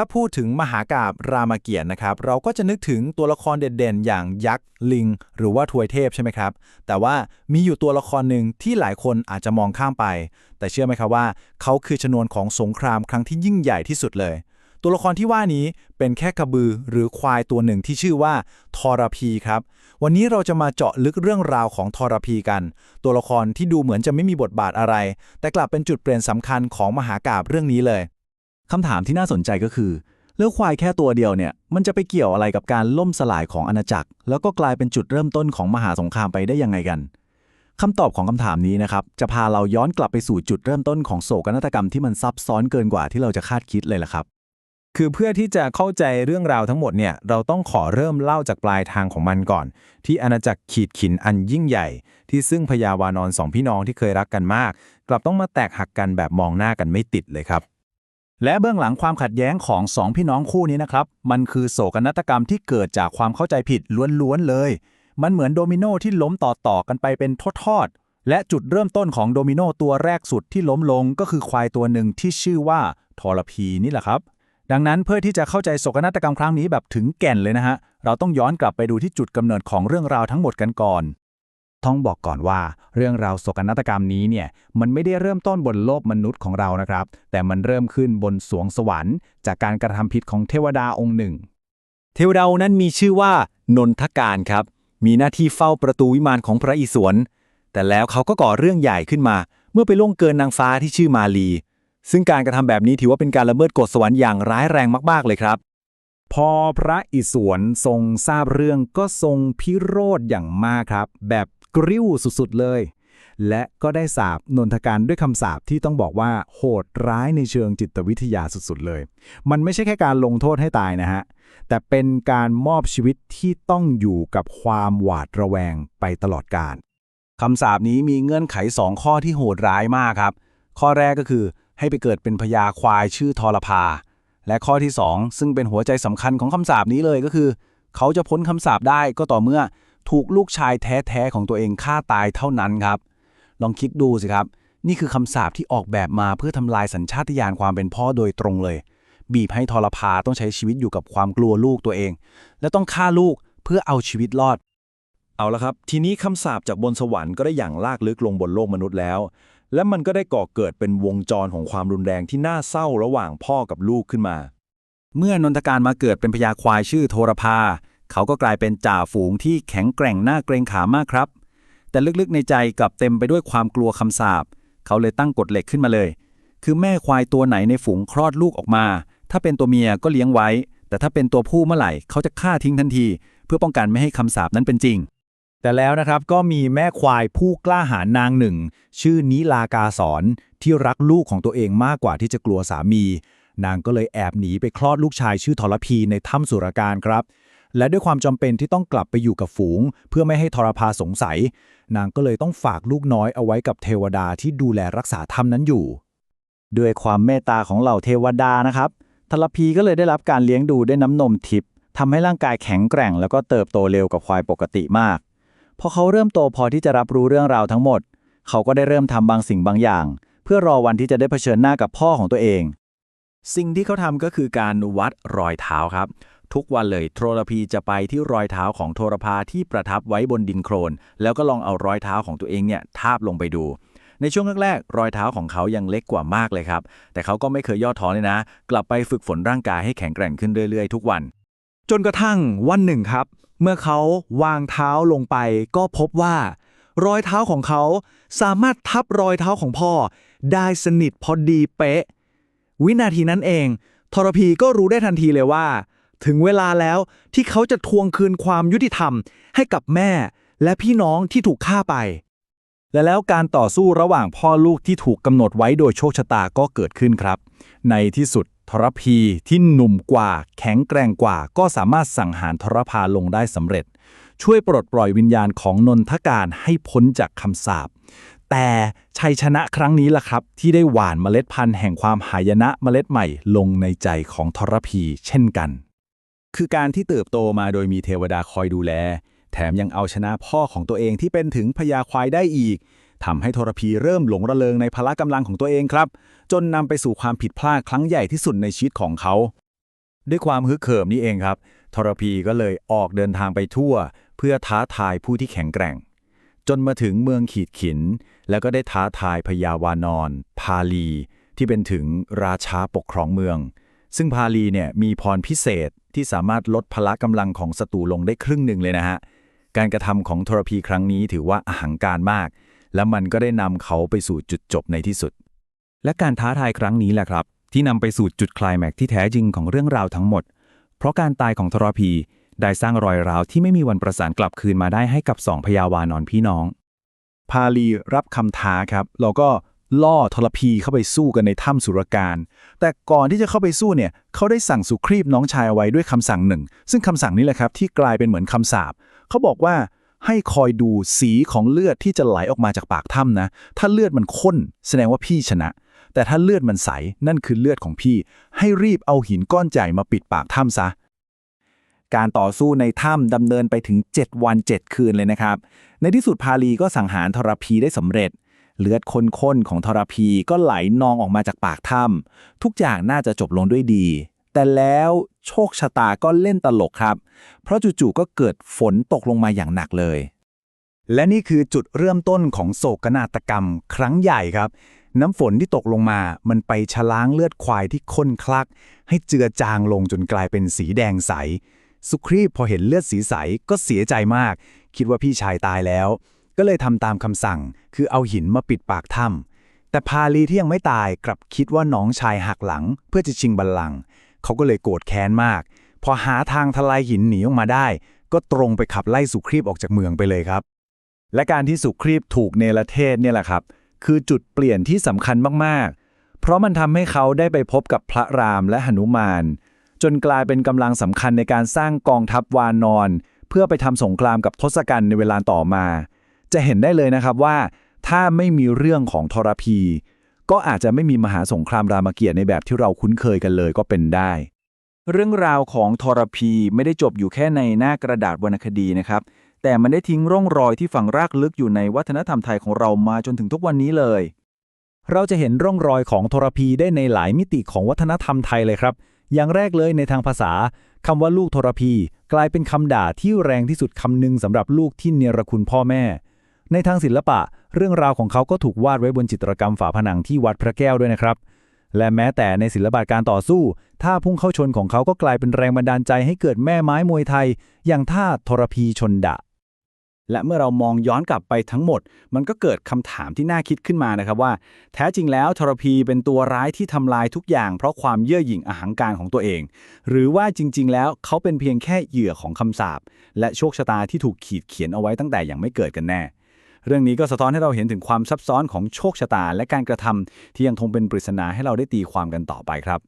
ถ้าพูดถึงมหากาบรามเกียรติ์นะครับ เราก็จะนึกถึงตัวละครเด่นๆ อย่างยักษ์ ลิง หรือว่าทวยเทพใช่ไหมครับ แต่ว่ามีอยู่ตัวละครหนึ่งที่หลายคนอาจจะมองข้ามไป แต่เชื่อไหมครับว่า เขาคือชนวนของสงครามครั้งที่ยิ่งใหญ่ที่สุดเลย ตัวละครที่ว่านี้เป็นแค่กระบือหรือควายตัวหนึ่งที่ชื่อว่าทอรพีครับ วันนี้เราจะมาเจาะลึกเรื่องราวของทอรพีกัน ตัวละครที่ดูเหมือนจะไม่มีบทบาทอะไร แต่กลับเป็นจุดเปลี่ยนสำคัญของมหากาบเรื่องนี้เลย คำถามที่น่าสนใจก็คือ เลือกควายแค่ตัวเดียวเนี่ย มันจะไปเกี่ยวอะไรกับการล่มสลายของอาณาจักร แล้วก็กลายเป็นจุดเริ่มต้นของมหาสงครามไปได้ยังไงกันคำตอบของคำถามนี้นะครับ จะพาเราย้อนกลับไปสู่จุดเริ่มต้นของโศกนาฏกรรมที่มันซับซ้อนเกินกว่าที่เราจะคาดคิดเลยล่ะครับ คือเพื่อที่จะเข้าใจเรื่องราวทั้งหมดเนี่ย เราต้องขอเริ่มเล่าจากปลายทางของมันก่อน ที่อาณาจักรขีดขินอันยิ่งใหญ่ ที่ซึ่งพญาวานอนสองพี่น้องที่เคยรักกันมาก กลับต้องมาแตกหักกันแบบมองหน้ากันไม่ติดเลยครับ และเบื้องหลังความขัดแย้งของสองพี่น้องคู่นี้นะครับ มันคือโศกนาฏกรรมที่เกิดจากความเข้าใจผิดล้วนๆเลย มันเหมือนโดมิโนที่ล้มต่อๆกันไปเป็นทอดๆ และจุดเริ่มต้นของโดมิโนตัวแรกสุดที่ล้มลงก็คือควายตัวหนึ่งที่ชื่อว่าทอรพีนี่แหละครับ ดังนั้นเพื่อที่จะเข้าใจโศกนาฏกรรมครั้งนี้แบบถึงแก่นเลยนะฮะ เราต้องย้อนกลับไปดูที่จุดกำเนิดของเรื่องราวทั้งหมดกันก่อน ต้องบอกก่อนว่า เรื่องราวโศกนาฏกรรมนี้เนี่ยมันไม่ได้เริ่มต้นบนโลกมนุษย์ของเรานะครับ แต่มันเริ่มขึ้นบนสวงสวรรค์ จากการกระทำผิดของเทวดาองค์หนึ่ง เทวดานั้นมีชื่อว่านนทการครับ มีหน้าที่เฝ้าประตูวิมานของพระอิศวรแต่แล้วเขาก็ก่อเรื่องใหญ่ขึ้นมา เมื่อไปล่วงเกินนางฟ้าที่ชื่อมาลี ซึ่งการกระทำแบบนี้ถือว่าเป็นการละเมิดกฎสวรรค์อย่างร้ายแรงมาก ๆ เลยครับพอพระอิศวรทรงทราบเรื่องก็ทรงพิโรธอย่างมากครับ แบบ กริ้วสุดๆเลย และก็ได้สาบนนทการด้วยคำสาปที่ต้องบอกว่าโหดร้ายในเชิงจิตวิทยาสุดๆเลย มันไม่ใช่แค่การลงโทษให้ตายนะฮะ แต่เป็นการมอบชีวิตที่ต้องอยู่กับความหวาดระแวงไปตลอดกาลคำสาปนี้มีเงื่อนไข2ข้อที่โหดร้ายมากครับ ข้อแรกก็คือให้ไปเกิดเป็นพญาควายชื่อทรพา และข้อที่ 2 ซึ่งเป็นหัวใจสำคัญของคำสาปนี้เลยก็คือ เขาจะพ้นคำสาปได้ก็ต่อเมื่อ ถูกลูกชายแท้ๆของตัวเองฆ่าตายเท่านั้นครับ ลองคิดดูสิครับ นี่คือคำสาปที่ออกแบบมาเพื่อทำลายสัญชาตญาณความเป็นพ่อโดยตรงเลย บีบให้ทรพาต้องใช้ชีวิตอยู่กับความกลัวลูกตัวเอง และต้องฆ่าลูกเพื่อเอาชีวิตรอด เอาละครับ ทีนี้คำสาปจากบนสวรรค์ก็ได้อย่างลากลึกลงบนโลกมนุษย์แล้ว และมันก็ได้ก่อเกิดเป็นวงจรของความรุนแรงที่น่าเศร้าระหว่างพ่อกับลูกขึ้นมา เมื่อนนทการมาเกิดเป็นพญาควายชื่อโทรพา เขาก็กลายเป็นจ่าฝูงที่แข็งแกร่งหน่าเกรงขามมากครับ แต่ลึกๆในใจกลับเต็มไปด้วยความกลัวคำสาปเขาเลยตั้งกฎเหล็กขึ้นมาเลย คือแม่ควายตัวไหนในฝูงคลอดลูกออกมา ถ้าเป็นตัวเมียก็เลี้ยงไว้ แต่ถ้าเป็นตัวผู้เมื่อไหร่เขาจะฆ่าทิ้งทันที เพื่อป้องกันไม่ให้คำสาปนั้นเป็นจริง แต่แล้วนะครับก็มีแม่ควายผู้กล้าหาญนางหนึ่ง ชื่อนิลากาสอนที่รักลูกของตัวเองมากกว่าที่จะกลัวสามี นางก็เลยแอบหนีไปคลอดลูกชายชื่อทรพีในถ้ำสุรการครับ และด้วยความจำเป็นที่ต้องกลับไปอยู่กับฝูง เพื่อไม่ให้ทรพาสงสัย นางก็เลยต้องฝากลูกน้อยเอาไว้กับเทวดาที่ดูแลรักษาถ้ำนั้นอยู่ ด้วยความเมตตาของเหล่าเทวดานะครับทรพีก็เลยได้รับการเลี้ยงดูด้วยน้ำนมทิพย์ทำให้ร่างกายแข็งแกร่ง แล้วก็เติบโตเร็วกว่าควายปกติมาก พอเขาเริ่มโตพอที่จะรับรู้เรื่องราวทั้งหมด เขาก็ได้เริ่มทำบางสิ่งบางอย่าง เพื่อรอวันที่จะได้เผชิญหน้ากับพ่อของตัวเอง สิ่งที่เขาทำก็คือการวัดรอยเท้าครับ ทุกวันเลยโทรพีจะไปที่รอยเท้าของโทรพาที่ประทับไว้บนดินโคลนแล้วก็ลองเอารอยเท้าของตัวเองเนี่ยทาบลงไปดู ในช่วงแรกๆรอยเท้าของเขายังเล็กกว่ามากเลยครับ แต่เขาก็ไม่เคยย่อท้อเลยนะ กลับไปฝึกฝนร่างกายให้แข็งแกร่งขึ้นเรื่อยๆ ทุกวัน จนกระทั่งวันหนึ่งครับ เมื่อเขาวางเท้าลงไป ก็พบว่ารอยเท้าของเขาสามารถทับรอยเท้าของพ่อ ได้สนิทพอดีเป๊ะ วินาทีนั้นเองทรพีก็รู้ได้ทันทีเลยว่า ถึงเวลาแล้วที่เขาจะทวงคืนความยุติธรรม ให้กับแม่ และพี่น้องที่ถูกฆ่าไป และแล้วการต่อสู้ระหว่างพ่อลูกที่ถูกกำหนดไว้โดยโชคชะตาก็เกิดขึ้นครับ ในที่สุดทรพีที่หนุ่มกว่า แข็งแกร่งกว่า ก็สามารถสังหารทรพาลงได้สำเร็จ ช่วยปลดปล่อยวิญญาณของนนทการให้พ้นจากคำสาปแต่ชัยชนะครั้งนี้ล่ะครับ ที่ได้หว่านเมล็ดพันธุ์แห่งความหายนะเมล็ดใหม่ลงในใจของทรพีเช่นกัน คือการที่เติบโตมาโดยมีเทวดาคอยดูแล แถมยังเอาชนะพ่อของตัวเองที่เป็นถึงพญาควายได้อีกทำให้ทรพีเริ่มหลงระเริงในพละกำลังของตัวเองครับ จนนำไปสู่ความผิดพลาดครั้งใหญ่ที่สุดในชีวิตของเขา ด้วยความฮึกเหิมนี่เองครับ ทรพีก็เลยออกเดินทางไปทั่ว เพื่อท้าทายผู้ที่แข็งแกร่ง จนมาถึงเมืองขีดขิน แล้วก็ได้ท้าทายพญาวานอนพาลี ที่เป็นถึงราชาปกครองเมือง ซึ่งพาลีเนี่ยมีพรพิเศษ ที่สามารถลดพละกำลังของศัตรูลงได้ครึ่งหนึ่งเลยนะฮะ การกระทำของทรพีครั้งนี้ถือว่าอหังการมาก และมันก็ได้นำเขาไปสู่จุดจบในที่สุด และการท้าทายครั้งนี้แหละครับ ที่นำไปสู่จุดคลายแม็กที่แท้จริงของเรื่องราวทั้งหมด เพราะการตายของทรพีได้สร้างรอยร้าวที่ไม่มีวันประสานกลับคืนมาได้ให้กับสองพญาวานอนพี่น้อง พาลีรับคำท้าครับเราก็ ล่อทรพีเข้าไปสู้กันในถ้ำสุรการ แต่ก่อนที่จะเข้าไปสู้เนี่ย เขาได้สั่งสุครีบน้องชายเอาไว้ด้วยคำสั่งหนึ่ง ซึ่งคำสั่งนี้แหละครับที่กลายเป็นเหมือนคำสาปเขาบอกว่าให้คอยดูสีของเลือดที่จะไหลออกมาจากปากถ้ำนะ ถ้าเลือดมันข้น แสดงว่าพี่ชนะ แต่ถ้าเลือดมันใส นั่นคือเลือดของพี่ ให้รีบเอาหินก้อนใหญ่มาปิดปากถ้ำซะ การต่อสู้ในถ้ำดำเนินไปถึง 7 วัน 7 คืนเลยนะครับ ในที่สุดพาลีก็สังหารทรพีได้สำเร็จ เลือดข้นๆของทรพีก็ไหลนองออกมาจากปากถ้ำทุกอย่างน่าจะจบลงด้วยดี แต่แล้วโชคชะตาก็เล่นตลกครับ เพราะจู่ๆก็เกิดฝนตกลงมาอย่างหนักเลย และนี่คือจุดเริ่มต้นของโศกนาฏกรรม ครั้งใหญ่ครับ น้ำฝนที่ตกลงมา มันไปชะล้างเลือดควายที่ข้นคลัก ให้เจือจางลงจนกลายเป็นสีแดงใส สุครีพพอเห็นเลือดสีใสก็เสียใจมาก คิดว่าพี่ชายตายแล้ว ก็เลยทำตามคำสั่ง คือเอาหินมาปิดปากถ้ำแต่พาลีที่ยังไม่ตายกลับคิดว่าน้องชายหักหลัง เพื่อจะชิงบัลลังก์เขาก็เลยโกรธแค้นมาก พอหาทางทลายหินหนีออกมาได้ ก็ตรงไปขับไล่สุครีพออกจากเมืองไปเลยครับ และการที่สุครีพถูกเนรเทศเนี่ยแหละครับ คือจุดเปลี่ยนที่สำคัญมากๆ เพราะมันทำให้เขาได้ไปพบกับพระรามและหนุมาน จนกลายเป็นกำลังสำคัญในการสร้างกองทัพวานอน เพื่อไปทำสงครามกับทศกัณฐ์ในเวลาต่อมา จะเห็นได้เลยนะครับว่า ถ้าไม่มีเรื่องของทรพี ก็อาจจะไม่มีมหาสงครามรามเกียรติในแบบที่เราคุ้นเคยกันเลยก็เป็นได้ เรื่องราวของทรพีไม่ได้จบอยู่แค่ในหน้ากระดาษวรรณคดีนะครับ แต่มันได้ทิ้งร่องรอยที่ฝังรากลึกอยู่ในวัฒนธรรมไทยของเรามาจนถึงทุกวันนี้เลย เราจะเห็นร่องรอยของทรพีได้ในหลายมิติของวัฒนธรรมไทยเลยครับ อย่างแรกเลยในทางภาษาคำว่าลูกทรพี กลายเป็นคำด่าที่แรงที่สุดคำหนึ่งสำหรับลูกที่เนรคุณพ่อแม่ ในทางศิลปะ เรื่องราวของเขาก็ถูกวาดไว้บนจิตรกรรมฝาผนังที่วัดพระแก้วด้วยนะครับ และแม้แต่ในศิลปะการต่อสู้ ท่าพุ่งเข้าชนของเขาก็กลายเป็นแรงบันดาลใจให้เกิดแม่ไม้มวยไทย อย่างท่าทรพีชนดะ และเมื่อเรามองย้อนกลับไปทั้งหมด มันก็เกิดคำถามที่น่าคิดขึ้นมานะครับว่า แท้จริงแล้วทรพีเป็นตัวร้ายที่ทำลายทุกอย่าง เพราะความเย่อหยิ่งอหังการของตัวเอง หรือว่าจริง ๆ แล้วเขาเป็นเพียงแค่เหยื่อของคำสาปและโชคชะตาที่ถูกขีดเขียนเอาไว้ตั้งแต่ยังไม่เกิดกันแน่ เรื่องนี้ก็สะท้อนให้เราเห็นถึงความซับซ้อนของโชคชะตา และการกระทำที่ยังคงเป็นปริศนาให้เราได้ตีความกันต่อไปครับ